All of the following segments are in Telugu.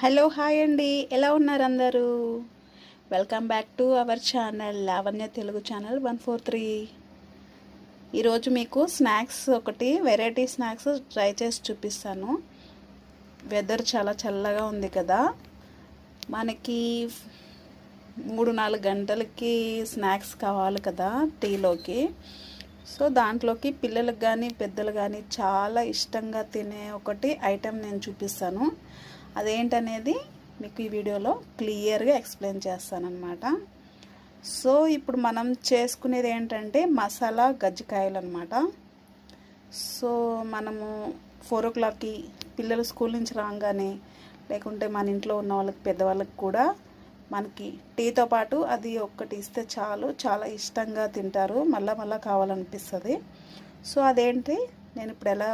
హలో హాయ్ అండి. ఎలా ఉన్నారు అందరూ welcome back to our channel Lavanya Telugu channel one four three. ఈరోజు మీకు స్నాక్స్ ఒకటి వెరైటీ స్నాక్స్ ట్రై చేసి చూపిస్తాను. వెదర్ చాలా చల్లగా ఉంది కదా. మనకి మూడు నాలుగు గంటలకి స్నాక్స్ కావాలి కదా టీలోకి. సో దాంట్లోకి పిల్లలకు కానీ పెద్దలు కానీ చాలా ఇష్టంగా తినే ఒకటి ఐటెం నేను చూపిస్తాను. అదేంటనేది మీకు ఈ వీడియోలో క్లియర్గా ఎక్స్ప్లెయిన్ చేస్తానమాట సో ఇప్పుడు మనం చేసుకునేది ఏంటంటే మసాలా గజ్జికాయలు అనమాట సో మనము ఫోర్ ఓ క్లాక్కి పిల్లలు స్కూల్ నుంచి రాగానే లేకుంటే మన ఇంట్లో ఉన్న వాళ్ళకి పెద్దవాళ్ళకి కూడా మనకి టీతో పాటు అది ఒక్కటి ఇస్తే చాలు చాలా ఇష్టంగా తింటారు. మళ్ళా మళ్ళీ కావాలనిపిస్తుంది. సో అదేంటి? నేను ఇప్పుడు ఎలా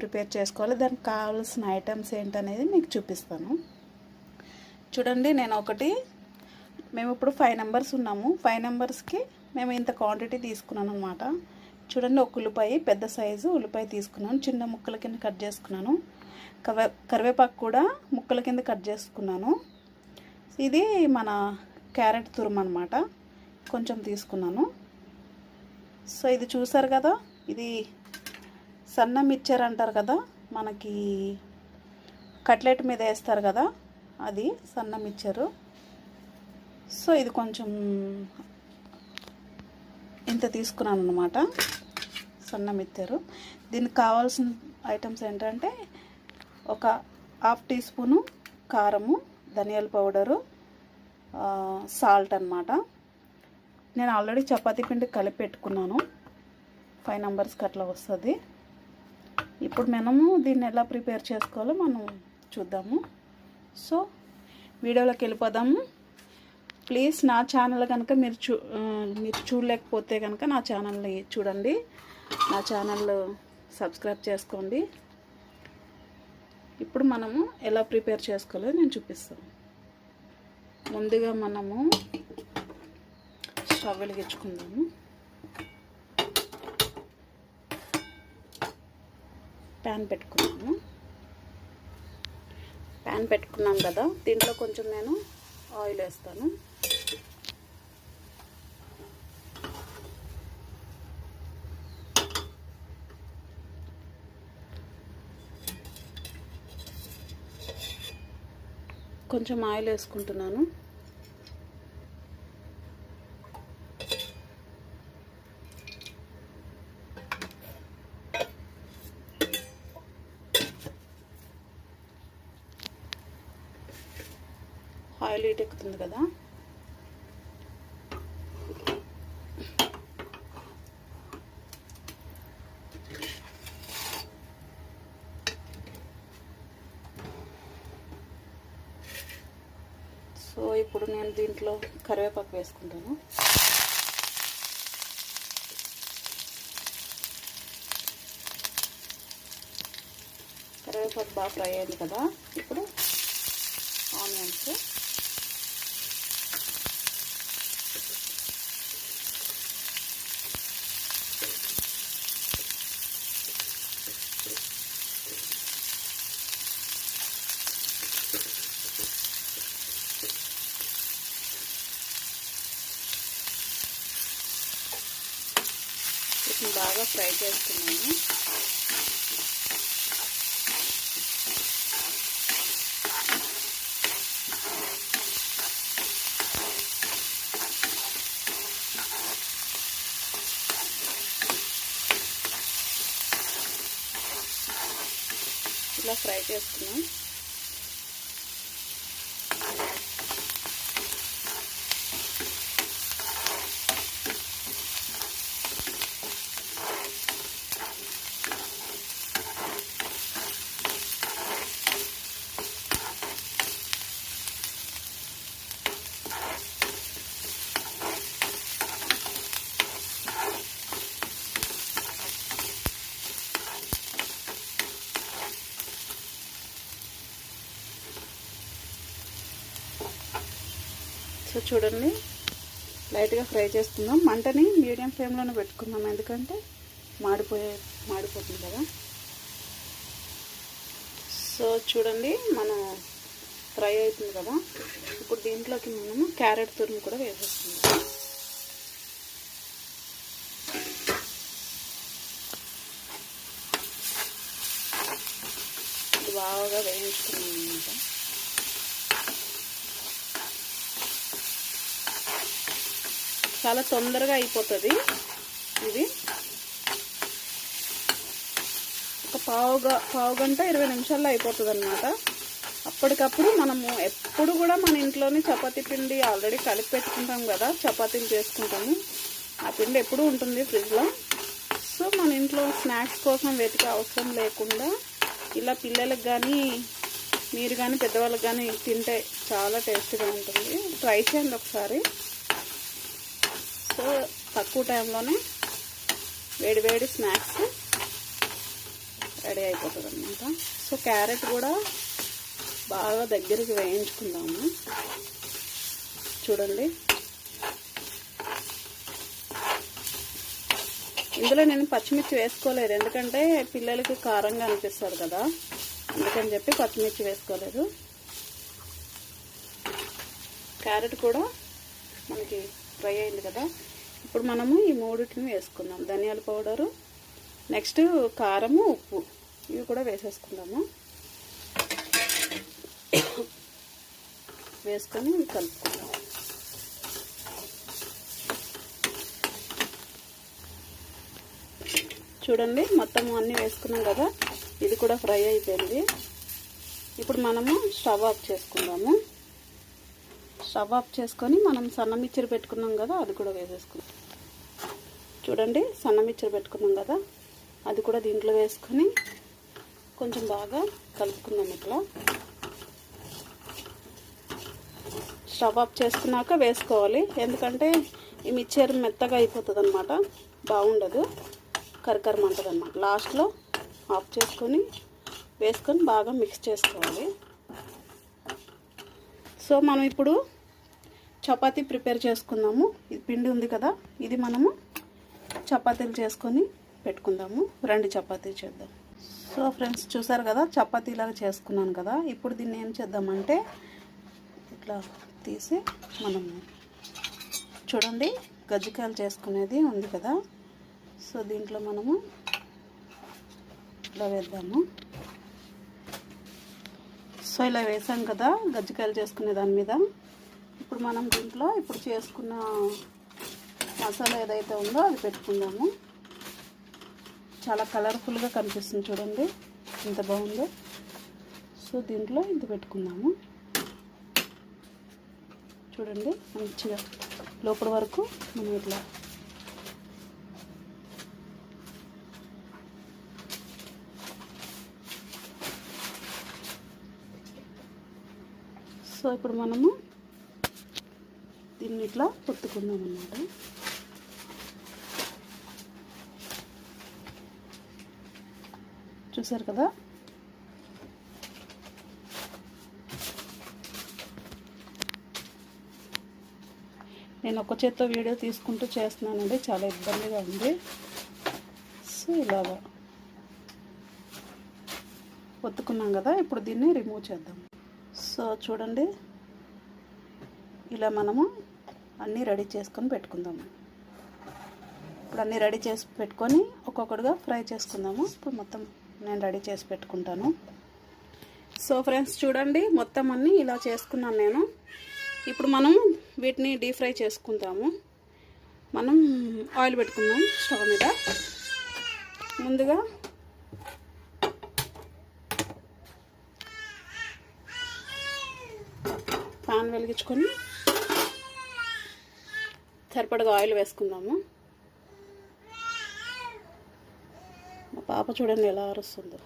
ప్రిపేర్ చేసుకోవాలి. దానికి కావాల్సిన ఐటమ్స్ ఏంటనేది మీకు చూపిస్తాను. చూడండి నేను ఒకటి మేము ఇప్పుడు ఫైవ్ నెంబర్స్ ఉన్నాము. ఫైవ్ నెంబర్స్కి మేము ఇంత క్వాంటిటీ తీసుకున్నాను అనమాట చూడండి ఒక ఉల్లిపాయ పెద్ద సైజు ఉల్లిపాయ తీసుకున్నాను. చిన్న ముక్కల కింద కట్ చేసుకున్నాను. కవే కరివేపాకు కూడా ముక్కల కింద కట్ చేసుకున్నాను. ఇది మన క్యారెట్ తురుము అనమాట కొంచెం తీసుకున్నాను. సో ఇది చూసారు కదా? ఇది సన్న మిక్చర్ అంటారు కదా మనకి కట్లెట్ మీద వేస్తారు కదా అది సన్న మిక్చరు సో ఇది కొంచెం ఇంత తీసుకున్నాను అనమాట సన్న మిక్చరు దీనికి కావాల్సిన ఐటమ్స్ ఏంటంటే ఒక హాఫ్ టీ స్పూను కారము ధనియాల పౌడరు సాల్ట్ అనమాట నేను ఆల్రెడీ చపాతీ పిండి కలిపి పెట్టుకున్నాను. ఫైవ్ నెంబర్స్కి అట్లా వస్తుంది. ఇప్పుడు మనము దీన్ని ఎలా ప్రిపేర్ చేసుకోవాలో మనం చూద్దాము. సో వీడియోలోకి వెళ్ళిపోదాము. ప్లీజ్ నా ఛానల్ కనుక మీరు చూ మీరు చూడలేకపోతే కనుక నా ఛానల్ని చూడండి. నా ఛానల్ సబ్స్క్రైబ్ చేసుకోండి. ఇప్పుడు మనము ఎలా ప్రిపేర్ చేసుకోవాలో నేను చూపిస్తాను. ముందుగా మనము స్టవ్ వెలిగించుకుందాము. ప్యాన్ పెట్టుకున్నాను. ప్యాన్ పెట్టుకున్నాం కదా దీంట్లో కొంచెం నేను ఆయిల్ వేస్తాను. కొంచెం ఆయిల్ వేసుకుంటున్నాను. అవుతుంది కదా? సో ఇప్పుడు నేను దీంట్లో కరివేపాకు వేసుకుంటాను. కరివేపాకు బాగా ఫ్రై అయింది కదా? ఇప్పుడు ఆనియన్స్ వీటిని బాగా ఫ్రై చేస్తున్నాను. ఇలా ఫ్రై చేసుకున్నాం సో చూడండి. లైట్గా ఫ్రై చేసుకుందాం మంటని మీడియం ఫ్లేమ్లోనే పెట్టుకుందాం. ఎందుకంటే మాడిపోయే మాడిపోతుంది కదా. సో చూడండి మనం ఫ్రై అవుతుంది కదా. ఇప్పుడు దీంట్లోకి మనము క్యారెట్ తురుము కూడా వేసేస్తున్నాం. బాగా వేయించుకున్నాము అనమాట చాలా తొందరగా అయిపోతుంది. ఇది ఒక పావుగా పావు గంట ఇరవై నిమిషాల్లో అయిపోతుంది అనమాట అప్పటికప్పుడు మనము ఎప్పుడు కూడా మన ఇంట్లోనే చపాతీ పిండి ఆల్రెడీ కలిపి పెట్టుకుంటాం కదా చపాతీలు చేసుకుంటాము. ఆ పిండి ఎప్పుడు ఉంటుంది ఫ్రిడ్జ్లో. సో మన ఇంట్లో స్నాక్స్ కోసం వెతికే అవసరం లేకుండా ఇలా పిల్లలకు కానీ మీరు కానీ పెద్దవాళ్ళకి కానీ తింటే చాలా టేస్టీగా ఉంటుంది. ట్రై చేయండి ఒకసారి. సో తక్కువ టైంలోనే వేడి వేడి స్నాక్స్ రెడీ అయిపోతుంది అనమాట సో క్యారెట్ కూడా బాగా దగ్గరికి వేయించుకుందాము. చూడండి. ఇందులో నేను పచ్చిమిర్చి వేసుకోలేదు. ఎందుకంటే పిల్లలకి కారంగా అనిపిస్తుంది కదా. అందుకని చెప్పి పచ్చిమిర్చి వేసుకోలేదు. క్యారెట్ కూడా మనకి ఫ్రై అయింది కదా. ఇప్పుడు మనము ఈ మూడింటిని వేసుకుందాం. ధనియాల పౌడరు నెక్స్ట్ కారము ఉప్పు. ఇవి కూడా వేసేసుకుందాము. వేసుకొని కలుపుకుందాం చూడండి మొత్తం అన్నీ వేసుకున్నాం కదా ఇది కూడా ఫ్రై అయిపోయింది. ఇప్పుడు మనము స్టవ్ ఆఫ్ చేసుకుందాము. స్టవ్ ఆఫ్ చేసుకొని మనం సన్నమిచ్చరు పెట్టుకున్నాం కదా అది కూడా వేసేసుకున్నాం. చూడండి సన్నమిచ్చరు పెట్టుకున్నాం కదా అది కూడా దీంట్లో వేసుకొని కొంచెం బాగా కలుపుకుందాం ఇట్లా. స్టవ్ ఆఫ్ చేసుకున్నాక వేసుకోవాలి. ఎందుకంటే ఈ మిక్చర్ మెత్తగా అయిపోతుంది అనమాట బాగుండదు కరకరమంటుంది అనమాట లాస్ట్లో ఆఫ్ చేసుకొని వేసుకొని బాగా మిక్స్ చేసుకోవాలి. సో మనం ఇప్పుడు చపాతీ ప్రిపేర్ చేసుకుందాము. ఇది పిండి ఉంది కదా ఇది మనము చపాతీలు చేసుకొని పెట్టుకుందాము. రెండు చపాతీ చేద్దాం. సో ఫ్రెండ్స్ చూసారు కదా చపాతీలాగా చేసుకున్నాను కదా. ఇప్పుడు దీన్ని ఏం చేద్దామంటే ఇట్లా తీసి మనము చూడండి గజ్జికాయలు చేసుకునేది ఉంది కదా. సో దీంట్లో మనము ఇట్లా వేద్దాము. సో ఇలా వేసాం కదా గజ్జికాయలు చేసుకునే దాని మీద. ఇప్పుడు మనం దీంట్లో ఇప్పుడు చేసుకున్న మసాలా ఏదైతే ఉందో అది పెట్టుకుందాము. చాలా కలర్ఫుల్గా కనిపిస్తుంది చూడండి. ఎంత బాగుందో. సో దీంట్లో ఇది పెట్టుకుందాము. చూడండి మంచిగా లోపల వరకు మనం ఇట్లా సో ఇప్పుడు మనము దీన్ని ఇట్లా పొత్తుకుందాం అన్నమాట. చూసారు కదా? నేను ఒక చేత్తో వీడియో తీసుకుంటూ చేస్తున్నానండి చాలా ఇబ్బందిగా ఉంది. సో ఇలాగా ఒత్తుకున్నాం కదా ఇప్పుడు దీన్ని రిమూవ్ చేద్దాం. సో చూడండి ఇలా మనము అన్నీ రెడీ చేసుకొని పెట్టుకుందాము. ఇప్పుడు అన్నీ రెడీ చేసి పెట్టుకొని ఒక్కొక్కటిగా ఫ్రై చేసుకుందాము. ఇప్పుడు మొత్తం నేను రెడీ చేసి పెట్టుకుంటాను. సో ఫ్రెండ్స్ చూడండి మొత్తం అన్నీ ఇలా చేసుకున్నాను నేను. ఇప్పుడు మనం వీటిని డీప్ ఫ్రై చేసుకుందాము. మనం ఆయిల్ పెట్టుకుందాం స్టవ్ మీద. ముందుగా పాన్ వెలిగించుకొని సరిపడగా ఆయిల్ వేసుకుందాము. మా పాప చూడండి ఎలా అరుస్తుందో.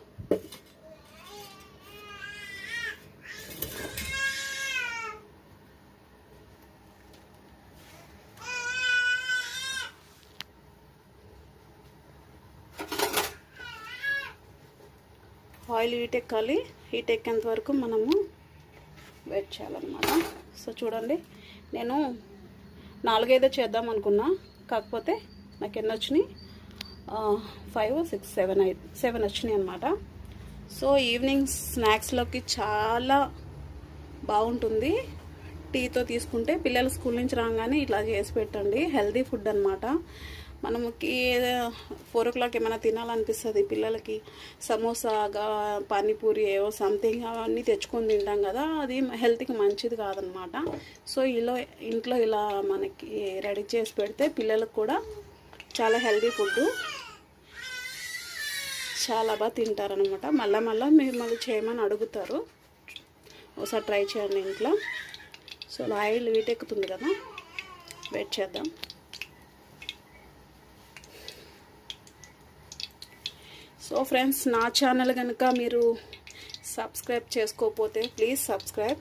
ఆయిల్ హీట్ ఎక్కాలి. హీట్ ఎక్కేంత వరకు మనము వెయిట్ చేయాలన్నమాట. సో చూడండి నేను నాలుగైదో చేద్దాం అనుకున్నా. కాకపోతే నాకు ఎన్ని వచ్చినాయి? ఫైవ్ సిక్స్ సెవెన్ ఐదు సెవెన్ వచ్చినాయి అనమాట సో ఈవినింగ్ స్నాక్స్లోకి చాలా బాగుంటుంది. టీతో తీసుకుంటే పిల్లలు స్కూల్ నుంచి రాగానే ఇట్లా చేసి పెట్టండి. హెల్దీ ఫుడ్ అనమాట మనకి ఫోర్ ఓ క్లాక్ ఏమైనా తినాలనిపిస్తుంది పిల్లలకి సమోసాగా పానీపూరి ఏవో సంథింగ్ అవన్నీ తెచ్చుకొని తింటాం కదా అది హెల్త్కి మంచిది కాదనమాట. సో ఇలా ఇంట్లో ఇలా మనకి రెడీ చేసి పెడితే పిల్లలకు కూడా చాలా హెల్దీ ఫుడ్ చాలా బాగా తింటారనమాట. మళ్ళీ మళ్ళీ మీరు మళ్ళీ చేయమని అడుగుతారు. ఒకసారి ట్రై చేయండి ఇంట్లో. సో ఆయిల్ వీటెక్కుతుంది కదా వెయిట్ చేద్దాం. సో ఫ్రెండ్స్ నా ఛానల్ కనుక మీరు సబ్స్క్రైబ్ చేసుకోకపోతే ప్లీజ్ సబ్స్క్రైబ్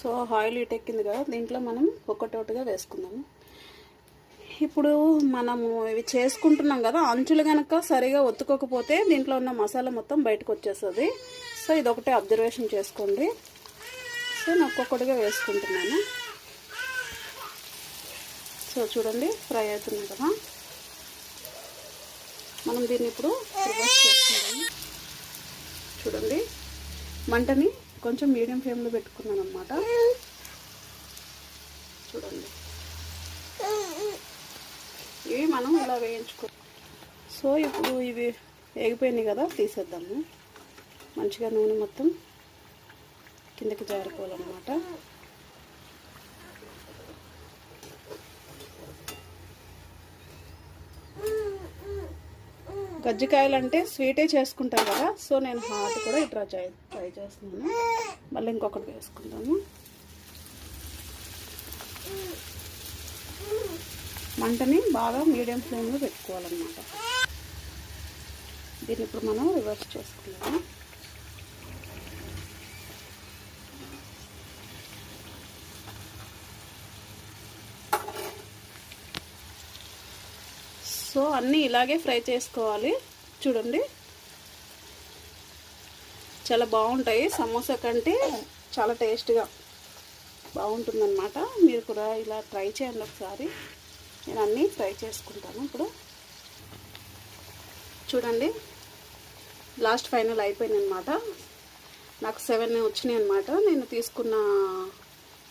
సో ఆయిల్ ఎక్కింది కదా దీంట్లో మనం ఒకటోటిగా వేసుకుందాము. ఇప్పుడు మనము ఇవి చేసుకుంటున్నాం కదా అంచులు కనుక సరిగా ఒత్తుకోకపోతే దీంట్లో ఉన్న మసాలా మొత్తం బయటకు వచ్చేస్తుంది. సో ఇది ఒకటే అబ్జర్వేషన్ చేసుకోండి. సో ఒక్కొక్కటిగా వేసుకుంటున్నాను. సో చూడండి ఫ్రై అవుతుంది కదా. మనం దీన్ని ఇప్పుడు రివర్స్ చేసుకుంటాము చూడండి మంటని కొంచెం మీడియం ఫ్లేమ్లో పెట్టుకున్నాను అనమాట చూడండి. ఇవి మనం ఇలా వేయించుకో సో ఇప్పుడు ఇవి వేగిపోయినాయి కదా తీసేద్దాము. మంచిగా నూనె మొత్తం కిందకి జారిపోవాలన్నమాట. గజ్జికాయలు అంటే స్వీటే చేసుకుంటాను కదా సో నేను హాట్ కూడా ఇట్లా ట్రై ట్రై చేస్తున్నాను. మళ్ళీ ఇంకొకటి వేసుకుంటాను మంటని బాగా మీడియం ఫ్లేమ్లో పెట్టుకోవాలన్నమాట. దీన్ని ఇప్పుడు మనం రివర్స్ చేసుకున్నాము సో అన్నీ ఇలాగే ఫ్రై చేసుకోవాలి. చూడండి. చాలా బాగుంటాయి. సమోసా కంటే చాలా టేస్ట్గా బాగుంటుందన్నమాట. మీరు కూడా ఇలా ట్రై చేయండి ఒకసారి. నేను అన్నీ ఫ్రై చేసుకుంటాను ఇప్పుడు. చూడండి. లాస్ట్ ఫైనల్ అయిపోయింది అనమాట నాకు సెవెన్ వచ్చినాయి అనమాట నేను తీసుకున్న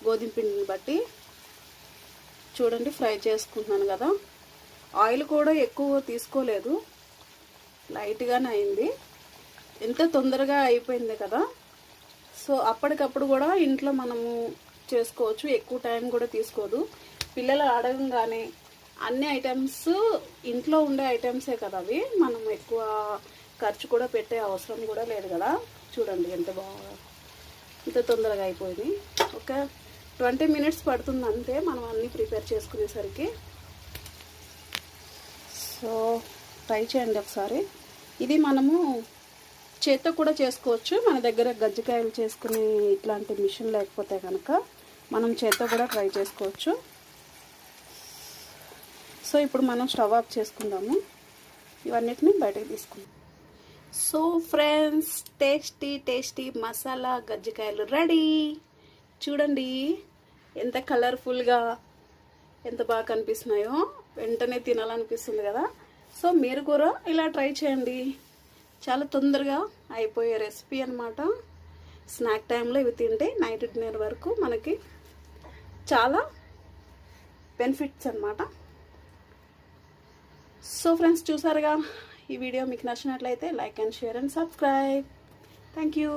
గోధుమ పిండిని బట్టి చూడండి ఫ్రై చేసుకుంటున్నాను కదా. ఆయిల్ కూడా ఎక్కువ తీసుకోలేదు. లైట్గానే అయింది. ఎంత తొందరగా అయిపోయింది కదా. సో అప్పటికప్పుడు కూడా ఇంట్లో మనము చేసుకోవచ్చు. ఎక్కువ టైం కూడా తీసుకోదు. పిల్లలు అడగంగానే అన్ని ఐటమ్స్ ఇంట్లో ఉండే ఐటమ్సే కదా అవి. మనం ఎక్కువ ఖర్చు కూడా పెట్టే అవసరం కూడా లేదు కదా. చూడండి ఎంత బాగా ఇంత తొందరగా అయిపోయింది. ఒక ట్వంటీ మినిట్స్ పడుతుంది అంతే. మనం అన్నీ ప్రిపేర్ చేసుకునేసరికి. సో ట్రై చేయండి ఒకసారి. ఇది మనము చేత్తో కూడా చేసుకోవచ్చు. మన దగ్గర గజ్జికాయలు చేసుకునే ఇట్లాంటి మిషన్ లేకపోతే కనుక మనం చేత్తో కూడా ట్రై చేసుకోవచ్చు. సో ఇప్పుడు మనం స్టవ్ ఆఫ్ చేసుకుందాము. ఇవన్నిటిని బయటకు తీసుకుందాం. So friends tasty tasty masala గజ్జికాయలు ready. చూడండి ఎంత కలర్ఫుల్గా ఎంత బాగా కనిపిస్తున్నాయో వెంటనే తినాలనిపిస్తుంది కదా. సో మీరు కూడా ఇలా ట్రై చేయండి. చాలా తొందరగా అయిపోయే రెసిపీ అనమాట స్నాక్ టైంలో ఇవి తింటే నైట్ డిన్నర్ వరకు మనకి చాలా బెనిఫిట్స్ అనమాట సో ఫ్రెండ్స్ చూసారుగా ఈ వీడియో మీకు నచ్చినట్లయితే like and share and subscribe. Thank you